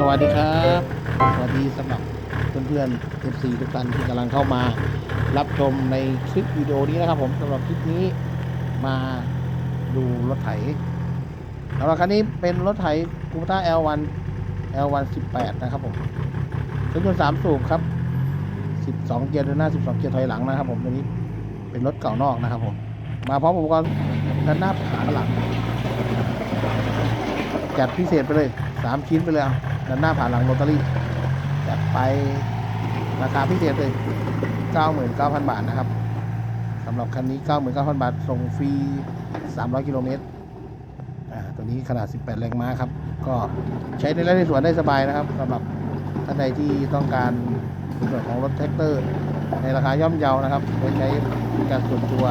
สวัสดีครับ สวัสดีสำหรับเพื่อนๆ FC ทุกท่านที่กำลังเข้ามา รับชมในคลิปวิดีโอนี้นะครับผมสำหรับคลิปนี้มาดูรถไถสำหรับคันนี้เป็นรถไถคูต้า L1 L1 18 นะครับผมเครื่องยนต์3สูบครับ 12 เกียร์เดินหน้า 12 เกียร์ถอยหลังนะครับผมตัวนี้เป็นรถเก่านอกนะครับผม มาพร้อมอุปกรณ์ด้านหน้าขาหลังจัดพิเศษไปเลย 3 ชิ้นไปเลยเอา ด้านหน้าผ่านหลังโรตารี่จัดไปราคาพิเศษเลย 99,000 บาทนะครับสำหรับคันนี้ 99,000 บาท ส่งฟรี 300 กิโลเมตรตัวนี้ขนาด 18 แรงม้าครับ ก็ใช้ในไร่ในสวนได้สบายนะครับสำหรับท่านใดที่ต้องการส่วนของรถแท็กเตอร์ ในราคาย่อมเยานะครับไว้ใช้การส่วนตัว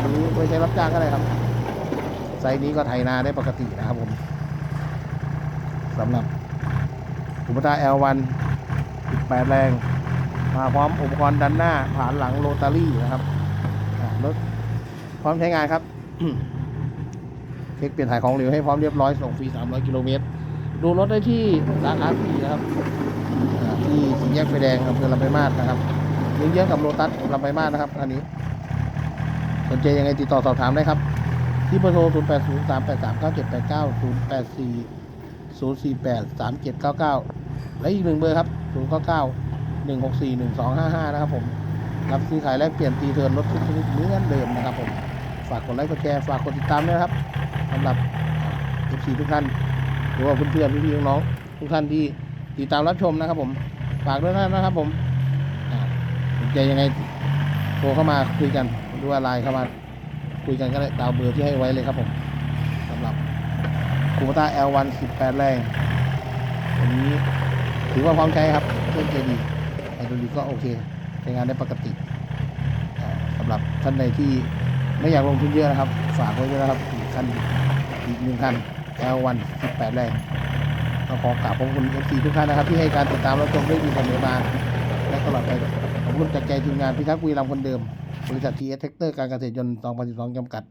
หรือไว้ใช้รับจ้างก็ได้ครับ ไซส์นี้ก็ไถนาได้ปกตินะครับผมสำหรับ อุปตา L1 18แรง มาพร้อมอุปกรณ์ดันหน้าผ่านหลังโรตารี่นะครับรถพร้อมใช้งานครับ เช็คเปลี่ยนถ่ายของเหลวให้พร้อมเรียบร้อยส่งฟรี 300 กิโลเมตร ดูรถได้ที่สาขาสี่นะครับ ที่สี่แยกไฟแดงอำเภอลำปมาศนะครับเยื้องๆกับโลตัสลำปมาศนะครับอันนี้สนใจยังไงติดต่อสอบถามได้ครับ ที่เบอร์โทร 0 8 0 3 8 3 9 7 8 9 0 8 4 0 4 8 3 7 9 9 และอีกหนึ่งเบอร์ครับ0 9 9 1 6 4 1 2 5 5นะครับผมรับซื้อขายแลกเปลี่ยนตีเทิร์นรถทุกชนิดเหมือนเดิมนะครับผมฝากกดไลค์กดแชร์ฝากกดติดตามด้วยนะครับสำหรับเอฟซีทุกท่านหรือว่าเพื่อนๆพี่ๆน้องๆทุกท่านที่ติดตามรับชมนะครับ ผมฝากด้วยนะครับ ผมสนใจยังไงโทรเข้ามาคุยกันหรือว่าไลน์เข้ามาคุยกันก็ได้ตามเบอร์ที่ให้ไว้เลยครับผมสำหรับคูปต้า L1 18 แรงอันนี้ ถือว่าพร้อมใช้ครับเครื่องเจดีไฮดรอลิกก็โอเคใช้งานได้ปกติอ่าสำหรับท่านใดที่ไม่อยากลงทุนเยอะนะครับ ฝากไว้ด้วยนะครับอีกคันอีกหนึ่งคัน L1 18แรงก็ขอกราบขอบคุณ FC ทุกท่านนะครับ ที่ให้การติดตามรับชมได้ดีเสมอมาและตลอดไปขอบคุณจากใจทีมงานพิทักษ์วีรัมคนเดิม บริษัททีเอสเทคเตอร์การเกษตรยนต์2012จำกัด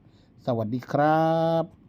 สวัสดีครับ